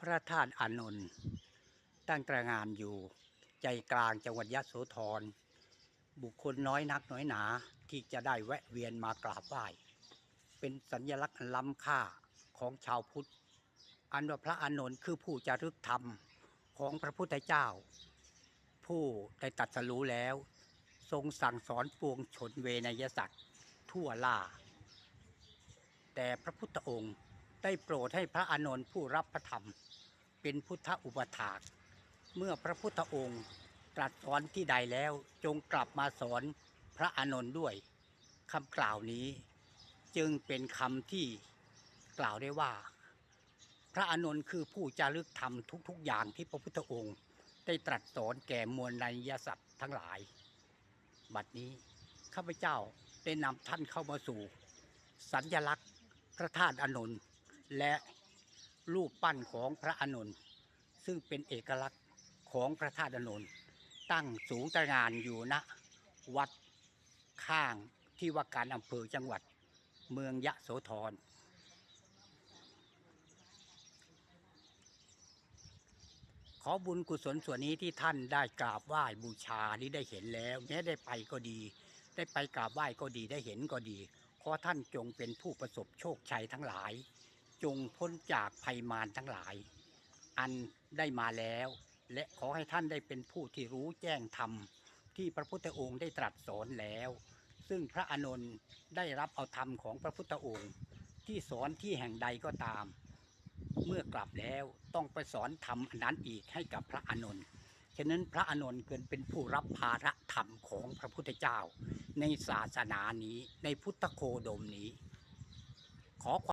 พระธาตุอานนท์ตั้งตระงานอยู่ใจกลางจังหวัดยะโสธร บุคคลน้อยนักน้อยหนาที่จะได้แวะเวียนมากราบไหว้ เป็นสัญลักษณ์ล้ำค่าของชาวพุทธ อันว่าพระอานนท์คือผู้จารึกธรรมของพระพุทธเจ้า ผู้ได้ตัดสรู้แล้ว ทรงสั่งสอนปวงชนเวนยสัตว์ทั่วล่า แต่พระพุทธองค์ ได้โปรดให้พระอานนท์ผู้รับพระธรรม เป็นพุทธอุปถากเมื่อพระพุทธองค์ตรัสสอนที่ใดแล้วจงกลับมาสอนพระอานนท์ด้วยคำกล่าวนี้ จึงเป็นคำที่กล่าวได้ว่า พระอานนท์คือผู้จารึกธรรมทุก ๆ อย่างที่พระพุทธองค์ ได้ตรัสสอนแก่มวลนายสัตว์ทั้งหลาย บัดนี้ข้าพเจ้าได้นำท่านเข้ามาสู่ สัญลักษณ์พระธาตุอานนท์ และรูปปั้นของพระอานนท์ซึ่งเป็นเอกลักษณ์ของพระธาตุอานนท์ตั้งสูงตระหงานอยู่ณวัดข้างที่ว่าการอำเภอจังหวัดเมืองยะโสธรขอบุญกุศลส่วนนี้ที่ท่านได้กราบไหว้บูชานี้ได้เห็นแล้วแม้ได้ไปก็ดี ได้ไปกราบไหว้ก็ดีได้เห็นก็ดี ขอท่านจงเป็นผู้ประสบโชคชัยทั้งหลาย จงพ้นจากภัยมารทั้งหลาย อันได้มาแล้ว และขอให้ท่านได้เป็นผู้ที่รู้แจ้งธรรม ที่พระพุทธองค์ได้ตรัสสอนแล้ว ซึ่งพระอานนท์ได้รับเอาธรรมของพระพุทธองค์ ที่สอนที่แห่งใดก็ตาม เมื่อกลับแล้วต้องไปสอนธรรมอันนั้นอีกให้กับพระอานนท์ฉะนั้นพระอานนท์เกินเป็นผู้รับภาระธรรมของพระพุทธเจ้า ในศาสนานี้ในพุทธโคดมนี้ขอความ